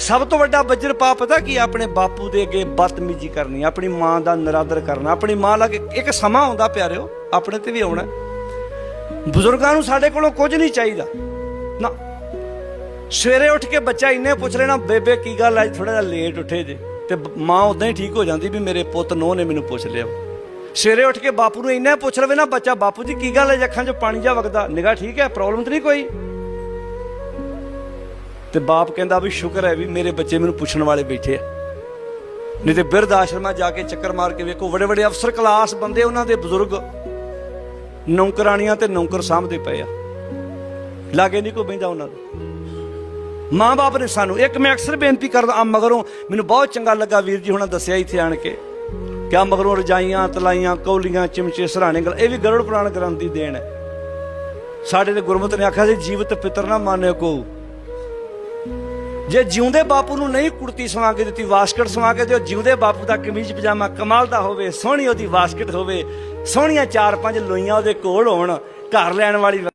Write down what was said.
ਸਭ ਤੋਂ ਵੱਡਾ ਬੱਜਰ ਪਾ ਪਤਾ ਕੀ ਆਪਣੇ ਬਾਪੂ ਦੇ ਅੱਗੇ ਬਦਤਮੀਜ਼ੀ ਕਰਨੀ, ਆਪਣੀ ਮਾਂ ਦਾ ਨਰਾਦਰ ਕਰਨਾ, ਆਪਣੀ ਮਾਂ ਲੱਗੇ ਇੱਕ ਸਮਾਂ ਆਉਂਦਾ ਪਿਆਰਿਓ, ਆਪਣੇ ਤੇ ਵੀ ਆਉਣਾ। ਬਜ਼ੁਰਗਾਂ ਨੂੰ ਸਾਡੇ ਕੋਲੋਂ ਕੁਝ ਨਹੀਂ ਚਾਹੀਦਾ। ਨਾ, ਸਵੇਰੇ ਉੱਠ ਕੇ ਬੱਚਾ ਇੰਨੇ ਪੁੱਛ ਲੈਣਾ, ਬੇਬੇ, ਕੀ ਗੱਲ ਅੱਜ ਥੋੜਾ ਜਿਹਾ ਲੇਟ ਉੱਠੇ ਜੇ। ਤੇ ਮਾਂ ਉਦਾਂ ਹੀ ਠੀਕ ਹੋ ਜਾਂਦੀ ਵੀ ਮੇਰੇ ਪੁੱਤ ਨੋਹ ਨੇ ਮੈਨੂੰ ਪੁੱਛ ਲਿਆ। ਸਵੇਰੇ ਉੱਠ ਕੇ ਬਾਪੂ ਨੂੰ ਇੰਨਾ ਪੁੱਛ ਲਵੇ ਨਾ ਬੱਚਾ, ਬਾਪੂ ਜੀ, ਕੀ ਗੱਲ ਹੈ ਅੱਖਾਂ 'ਚ ਪਾਣੀ ਜਾ ਵਗਦਾ। ਨਿਗਾਹ ਠੀਕ ਹੈ? ਪ੍ਰੋਬਲਮ ਤਾਂ ਨਹੀਂ ਕੋਈ? ਤੇ ਬਾਪ ਕਹਿੰਦਾ ਵੀ ਸ਼ੁਕਰ ਹੈ ਵੀ ਮੇਰੇ ਬੱਚੇ ਮੈਨੂੰ ਪੁੱਛਣ ਵਾਲੇ ਬੈਠੇ ਆ। ਨਹੀਂ ਤੇ ਬਿਰਧ ਆਸ਼ਰਮਾਂ ਜਾ ਕੇ ਚੱਕਰ ਮਾਰ ਕੇ ਵੇਖੋ, ਵੱਡੇ ਵੱਡੇ ਅਫਸਰ, ਕਲਾਸ ਬੰਦੇ, ਉਹਨਾਂ ਦੇ ਬਜ਼ੁਰਗ ਨੌਕਰਾਣੀਆਂ ਤੇ ਨੌਕਰ ਸਾਹਮਣੇ ਪਏ ਆ। ਲਾਗੇ ਨਹੀਂ ਕੋਈ ਬੈਂਦਾ ਉਹਨਾਂ ਦੇ ਮਾਂ-ਬਾਪ ਨੇ ਸਾਨੂੰ, ਇੱਕ ਮੈਂ ਅਕਸਰ ਬੇਨਤੀ ਕਰਦਾ ਆ ਮਗਰੋਂ ਮੈਨੂੰ ਬਹੁਤ ਚੰਗਾ ਲੱਗਾ ਵੀਰ ਜੀ ਹੁਣਾਂ ਦੱਸਿਆ ਇੱਥੇ ਆਣ ਕੇ, ਕਿ ਆ ਮਗਰੋਂ ਰਜਾਈਆਂ, ਤਲਾਈਆਂ, ਕੌਲੀਆਂ, ਚਿਮਚੇ, ਸਰਾਣੇ ਗਲ, ਇਹ ਵੀ ਗਰੁੜ ਪੁਰਾਣ ਗ੍ਰੰਥ ਦੀ ਦੇਣ ਹੈ। ਸਾਡੇ ਤੇ ਗੁਰਮਤਿ ਨੇ ਆਖਿਆ ਸੀ, ਜੀਵਤ ਪਿਤਰ ਨਾ ਮਾਨਿਓ ਕੋ। ਜੇ ਜਿਉਂਦੇ ਬਾਪੂ ਨੂੰ ਨਹੀਂ ਕੁੜਤੀ ਸਵਾ ਕੇ ਦਿੱਤੀ, ਵਾਸਕਟ ਸਵਾ ਕੇ ਦਿਓ, ਜਿਉਂਦੇ ਬਾਪੂ ਦਾ ਕਮੀਜ਼, ਪਜਾਮਾ ਕਮਾਲ ਦਾ ਹੋਵੇ, ਸੋਹਣੀ ਉਹਦੀ ਵਾਸਕਟ ਹੋਵੇ, ਸੋਹਣੀਆਂ ਚਾਰ ਪੰਜ ਲੋਈਆਂ ਉਹਦੇ ਕੋਲ ਹੋਣ, ਘਰ ਲੈਣ ਵਾਲੀ